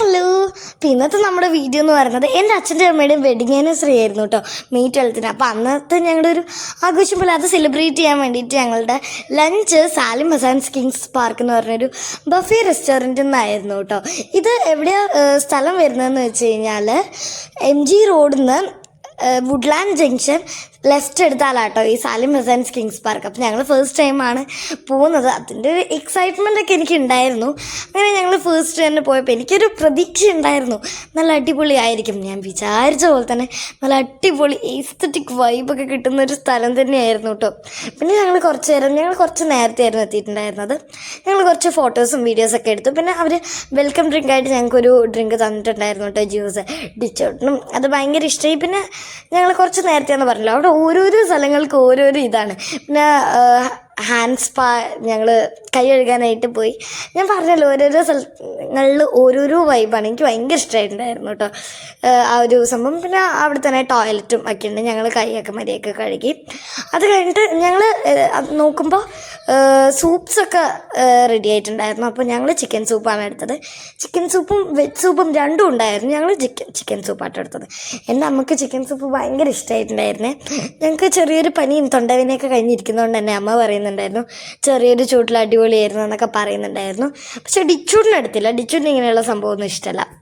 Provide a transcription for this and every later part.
Hello. ഇന്നത്തെ നമ്മുടെ video എന്ന് പറയുന്നത് എന്റെ അച്ഛന്റെ അമ്മയുടെയും വെഡിങ് ആനിവേഴ്സറി ആയിരുന്നു കേട്ടോ മെയ് ട്വൽത്തിന് അപ്പോൾ അന്നത്തെ ഞങ്ങളുടെ ഒരു ആഘോഷം പോലെ അത് സെലിബ്രേറ്റ് ചെയ്യാൻ വേണ്ടിയിട്ട് ഞങ്ങളുടെ lunch Salim Hassan's kings park എന്ന് പറഞ്ഞൊരു ബഫേ റെസ്റ്റോറന്റിൽ നിന്നായിരുന്നു കേട്ടോ ഇത് എവിടെയാണ് സ്ഥലം വരുന്നതെന്ന് വെച്ച് കഴിഞ്ഞാൽ എം ജി റോഡിൽ നിന്ന് വുഡ്ലാൻഡ് ജംഗ്ഷൻ ലെഫ്റ്റ് എടുത്താലാട്ടോ ഈ സാലിം ഹസൻസ് കിങ്സ് പാർക്ക്. അപ്പോൾ ഞങ്ങൾ ഫസ്റ്റ് ടൈമാണ് പോകുന്നത്. അതിന്റെ ഒരു എക്സൈറ്റ്മെന്റ് ഒക്കെ എനിക്ക് ഉണ്ടായിരുന്നു അങ്ങനെ ഞങ്ങൾ ഫസ്റ്റ് തന്നെ പോയപ്പോൾ എനിക്കൊരു പ്രതീക്ഷ ഉണ്ടായിരുന്നു നല്ല അടിപൊളി ആയിരിക്കും ഞാൻ വിചാരിച്ച പോലെ തന്നെ നല്ല അടിപൊളി എസ്തറ്റിക് വൈബൊക്കെ കിട്ടുന്ന ഒരു സ്ഥലം തന്നെയായിരുന്നു കേട്ടോ പിന്നെ ഞങ്ങൾ കുറച്ച് നേരം ഞങ്ങൾ കുറച്ച് നേരത്തെ ആയിരുന്നു എത്തിയിട്ടുണ്ടായിരുന്നത്. ഞങ്ങൾ കുറച്ച് ഫോട്ടോസും വീഡിയോസൊക്കെ എടുത്തു. പിന്നെ അവർ വെൽക്കം ഡ്രിങ്ക് ആയിട്ട് ഞങ്ങൾക്കൊരു ഡ്രിങ്ക് തന്നിട്ടുണ്ടായിരുന്നു കേട്ടോ ജ്യൂസ്. ഡിച്ചോട്ടിനും അത് ഭയങ്കര ഇഷ്ടമായി പിന്നെ ഞങ്ങൾ കുറച്ച് നേരത്തെയാണെന്ന് പറഞ്ഞല്ലോ. അവിടെ ഓരോരോ സ്ഥലങ്ങൾക്ക് ഓരോരോ ഇതാണ്. പിന്നെ ഹാൻഡ് സ്പാ ഞങ്ങൾ കൈ കഴുകാനായിട്ട് പോയി. ഞാൻ പറഞ്ഞല്ലോ ഓരോരോ സ്ഥലങ്ങളിൽ ഓരോരോ വൈബാണ് എനിക്ക് ഭയങ്കര ഇഷ്ടമായിട്ടുണ്ടായിരുന്നു കേട്ടോ ആ ഒരു സംഭവം. പിന്നെ അവിടെ തന്നെ ടോയ്ലറ്റും ഒക്കെ ഉണ്ട്. ഞങ്ങൾ കൈയൊക്കെ മരിയൊക്കെ കഴുകി. അത് കഴിഞ്ഞിട്ട് ഞങ്ങൾ നോക്കുമ്പോൾ സൂപ്സൊക്കെ റെഡി ആയിട്ടുണ്ടായിരുന്നു. അപ്പോൾ ഞങ്ങൾ ചിക്കൻ സൂപ്പാണ് എടുത്തത്. ചിക്കൻ സൂപ്പും വെജ് സൂപ്പും രണ്ടും ഉണ്ടായിരുന്നു. ഞങ്ങൾ ചിക്കൻ ചിക്കൻ സൂപ്പായിട്ട് എടുത്തത്. എന്റെ അമ്മയ്ക്ക് ചിക്കൻ സൂപ്പ് ഭയങ്കര ഇഷ്ടമായിട്ടുണ്ടായിരുന്നേ ഞങ്ങൾക്ക് ചെറിയൊരു പനിയും തൊണ്ടവിനെയൊക്കെ കഴിഞ്ഞിരിക്കുന്നതുകൊണ്ട് തന്നെ അമ്മ പറയുന്നുണ്ടായിരുന്നു ചെറിയൊരു ചൂട്ടിൽ അടിപൊളിയായിരുന്നു എന്നൊക്കെ പറയുന്നുണ്ടായിരുന്നു. പക്ഷേ ഡിച്ചൂടിനടുത്തില്ല ഡിച്ചൂടിന് ഇങ്ങനെയുള്ള സംഭവമൊന്നും ഇഷ്ടമല്ല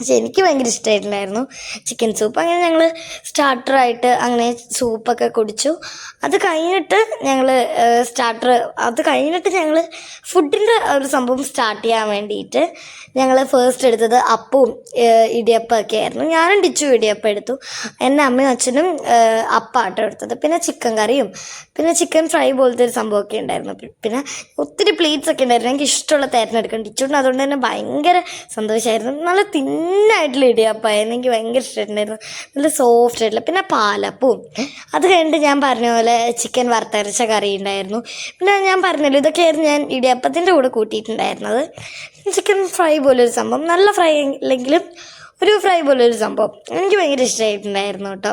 പക്ഷെ എനിക്ക് ഭയങ്കര ഇഷ്ടമായിട്ടുണ്ടായിരുന്നു ചിക്കൻ സൂപ്പ് അങ്ങനെ ഞങ്ങൾ സ്റ്റാർട്ടറായിട്ട് അങ്ങനെ സൂപ്പൊക്കെ കുടിച്ചു. അത് കഴിഞ്ഞിട്ട് ഞങ്ങൾ സ്റ്റാർട്ടർ അത് കഴിഞ്ഞിട്ട് ഞങ്ങൾ ഫുഡിന്റെ ഒരു സംഭവം സ്റ്റാർട്ട് ചെയ്യാൻ വേണ്ടിയിട്ട് ഞങ്ങൾ ഫസ്റ്റ് എടുത്തത് അപ്പവും ഇടിയപ്പമൊക്കെ ആയിരുന്നു. ഞാനും ഡിച്ചു ഇടിയപ്പം എടുത്തു. എന്റെ അമ്മയും അച്ഛനും അപ്പാട്ടോ എടുത്തത്. പിന്നെ ചിക്കൻ കറിയും പിന്നെ ചിക്കൻ ഫ്രൈ പോലത്തെ ഒരു സംഭവമൊക്കെ ഉണ്ടായിരുന്നു. പിന്നെ ഒത്തിരി പ്ലേറ്റ്സ് ഒക്കെ ഉണ്ടായിരുന്നു. എനിക്ക് ഇഷ്ടമുള്ള തിരഞ്ഞെടുക്കണം ഡിച്ചുണ്ട് അതുകൊണ്ട് തന്നെ ഭയങ്കര സന്തോഷമായിരുന്നു നല്ല തിന്നായിട്ടുള്ള ഇടിയപ്പമായിരുന്നു എനിക്ക് ഭയങ്കര ഇഷ്ടമായിട്ടുണ്ടായിരുന്നു നല്ല സോഫ്റ്റ് ആയിട്ടുള്ള പിന്നെ പാലപ്പവും. അത് കഴിഞ്ഞിട്ട് ഞാൻ പറഞ്ഞ പോലെ ചിക്കൻ വറുത്തരച്ച കറി ഉണ്ടായിരുന്നു. പിന്നെ ഞാൻ പറഞ്ഞല്ലോ ഇതൊക്കെയായിരുന്നു ഞാൻ ഇടിയപ്പത്തിന്റെ കൂടെ കൂട്ടിയിട്ടുണ്ടായിരുന്നത്. ചിക്കൻ ഫ്രൈ പോലൊരു സംഭവം. നല്ല ഫ്രൈ അല്ലെങ്കിലും ഒരു ഫ്രൈ പോലൊരു സംഭവം. എനിക്ക് ഭയങ്കര ഇഷ്ടമായിട്ടുണ്ടായിരുന്നു കേട്ടോ.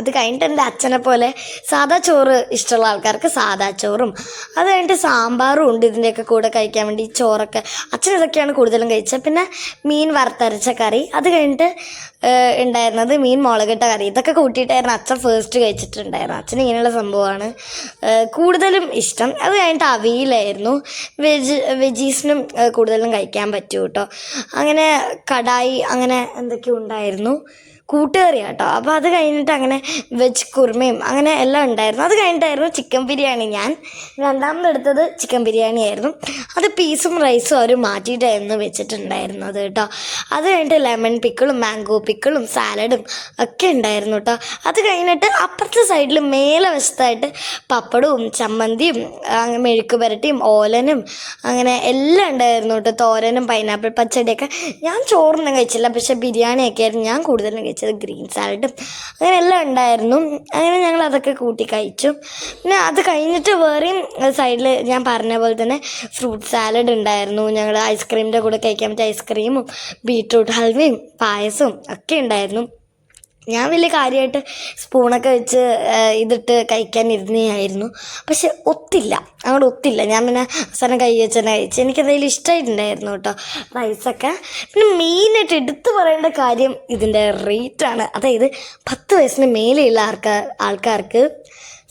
അത് കഴിഞ്ഞിട്ട് എന്റെ അച്ഛനെ പോലെ സാദാ ചോറ് ഇഷ്ടമുള്ള ആൾക്കാർക്ക് സാദാ ചോറും. അത് കഴിഞ്ഞിട്ട് സാമ്പാറും ഉണ്ട് ഇതിന്റെയൊക്കെ കൂടെ കഴിക്കാൻ വേണ്ടി ചോറൊക്കെ. അച്ഛൻ ഇതൊക്കെയാണ് കൂടുതലും കഴിച്ചത്. പിന്നെ മീൻ വറുത്തരച്ച കറി. അത് കഴിഞ്ഞിട്ട് ഉണ്ടായിരുന്നത് മീൻ മുളകിട്ട കറി. ഇതൊക്കെ കൂട്ടിയിട്ടായിരുന്നു അച്ഛൻ ഫസ്റ്റ് കഴിച്ചിട്ടുണ്ടായിരുന്നു അച്ഛൻ ഇങ്ങനെയുള്ള സംഭവമാണ് കൂടുതലും ഇഷ്ടം. അത് കഴിഞ്ഞിട്ട് അവിയിലായിരുന്നു. വെജ് വെജീസിനും കൂടുതലും കഴിക്കാൻ പറ്റും കേട്ടോ. അങ്ങനെ കടായി അങ്ങനെ എന്തൊക്കെയോ ഉണ്ടായിരുന്നു. കൂട്ടുകറി കേട്ടോ അപ്പോൾ അത് കഴിഞ്ഞിട്ട് അങ്ങനെ വെജ് കുർമയും അങ്ങനെ എല്ലാം ഉണ്ടായിരുന്നു. അത് കഴിഞ്ഞിട്ടായിരുന്നു ചിക്കൻ ബിരിയാണി ഞാൻ. രണ്ടാമതെടുത്തത് ചിക്കൻ ബിരിയാണി ആയിരുന്നു. അത് പീസും റൈസും അവർ മാറ്റിയിട്ടായിരുന്നു വെച്ചിട്ടുണ്ടായിരുന്നത് കേട്ടോ. അത് കഴിഞ്ഞിട്ട് ലെമൺ പിക്കിളും മാംഗോ പിക്കിളും സാലഡും ഒക്കെ ഉണ്ടായിരുന്നു കേട്ടോ. അത് കഴിഞ്ഞിട്ട് അപ്പുറത്തെ സൈഡിൽ മേലെ വശത്തായിട്ട് പപ്പടവും ചമ്മന്തിയും അങ്ങനെ മെഴുക്ക് പുരട്ടിയും ഓലനും അങ്ങനെ എല്ലാം ഉണ്ടായിരുന്നു കേട്ടോ. തോരനും പൈനാപ്പിൾ പച്ചടിയൊക്കെ ഞാൻ ചോറൊന്നും കഴിച്ചില്ല. പക്ഷേ ബിരിയാണിയൊക്കെ ആയിരുന്നു ഞാൻ കൂടുതലും കഴിച്ചത് ഗ്രീൻ സാലഡും അങ്ങനെ എല്ലാം ഉണ്ടായിരുന്നു. അങ്ങനെ ഞങ്ങൾ അതൊക്കെ കൂട്ടി കഴിച്ചു. പിന്നെ അത് കഴിഞ്ഞിട്ട് വേറെയും സൈഡിൽ ഞാൻ പറഞ്ഞ പോലെ തന്നെ ഫ്രൂട്ട് സാലഡ് ഉണ്ടായിരുന്നു. ഞങ്ങൾ ഐസ്ക്രീമിന്റെ കൂടെ കഴിക്കാൻ പറ്റിയ ഐസ്ക്രീമും ബീട്രൂട്ട് ഹൽവയും പായസവും ഒക്കെ ഉണ്ടായിരുന്നു. ഞാൻ വലിയ കാര്യമായിട്ട് സ്പൂണൊക്കെ വെച്ച് ഇതിട്ട് കഴിക്കാൻ ഇരുന്നതായിരുന്നു പക്ഷെ ഒത്തില്ല. അങ്ങോട്ട് ഒത്തില്ല. ഞാൻ പിന്നെ അവസാനം കൈ വെച്ച് തന്നെ കഴിച്ചു. എനിക്കെന്തായാലും ഇഷ്ടമായിട്ടുണ്ടായിരുന്നു കേട്ടോ റൈസൊക്കെ. പിന്നെ മെയിനായിട്ട് എടുത്തു പറയേണ്ട കാര്യം ഇതിന്റെ റേറ്റാണ്. അതായത് പത്ത് വയസ്സിന് മേലെയുള്ള ആൾക്കാർ ആൾക്കാർക്ക്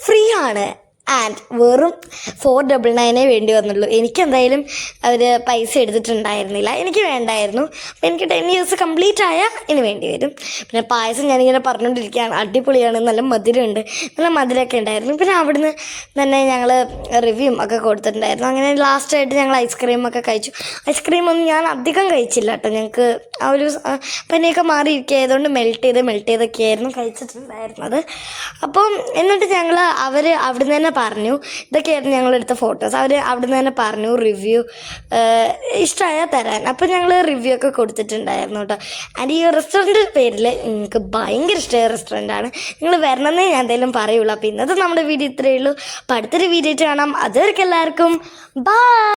ഫ്രീ ആണ്. ആൻഡ് വെറും ഫോർ ഡബിൾ നയനേ വേണ്ടി വന്നുള്ളൂ. എനിക്കെന്തായാലും അവർ പൈസ എടുത്തിട്ടുണ്ടായിരുന്നില്ല. എനിക്ക് വേണ്ടായിരുന്നു. അപ്പോൾ എനിക്ക് ടെൻ ഇയേഴ്സ് കംപ്ലീറ്റ് ആയാൽ ഇനി വേണ്ടി വരും. പിന്നെ പായസം ഞാനിങ്ങനെ പറഞ്ഞുകൊണ്ടിരിക്കുകയാണ്. അടിപൊളിയാണ്. നല്ല മധുരമുണ്ട്. നല്ല മധുരമൊക്കെ ഉണ്ടായിരുന്നു. പിന്നെ അവിടുന്ന് തന്നെ ഞങ്ങൾ റിവ്യൂം ഒക്കെ കൊടുത്തിട്ടുണ്ടായിരുന്നു. അങ്ങനെ ലാസ്റ്റായിട്ട് ഞങ്ങൾ ഐസ്ക്രീമൊക്കെ കഴിച്ചു. ഐസ്ക്രീം ഒന്നും ഞാൻ അധികം കഴിച്ചില്ല കേട്ടോ. ഞങ്ങൾക്ക് ആ ഒരു പനിയൊക്കെ മാറിയിരിക്കുകയായതുകൊണ്ട് മെൽറ്റ് ചെയ്ത് മെൽറ്റ് ചെയ്തൊക്കെയായിരുന്നു കഴിച്ചിട്ടുണ്ടായിരുന്നത്. അപ്പം എന്നിട്ട് ഞങ്ങൾ അവർ അവിടുന്ന് തന്നെ പറഞ്ഞു. ഇതൊക്കെയായിരുന്നു ഞങ്ങൾ എടുത്ത ഫോട്ടോസ് അവർ അവിടെ നിന്ന് തന്നെ പറഞ്ഞു റിവ്യൂ ഇഷ്ടമായാൽ തരാൻ. അപ്പം ഞങ്ങൾ റിവ്യൂ ഒക്കെ കൊടുത്തിട്ടുണ്ടായിരുന്നു കേട്ടോ ആൻഡ് ഈ റെസ്റ്റോറന്റ് പേരിൽ നിങ്ങൾക്ക് ഭയങ്കര ഇഷ്ടമായ റെസ്റ്റോറന്റാണ് നിങ്ങൾ വരണമെന്നേ ഞാൻ എന്തായാലും പറയുള്ളൂ. അപ്പോൾ ഇന്നത്തെ നമ്മുടെ വീഡിയോ ഇത്രയേ ഉള്ളൂ. അപ്പോൾ അടുത്തൊരു വീഡിയോ കാണാം. അതുവരെക്കും എല്ലാവർക്കും ബൈ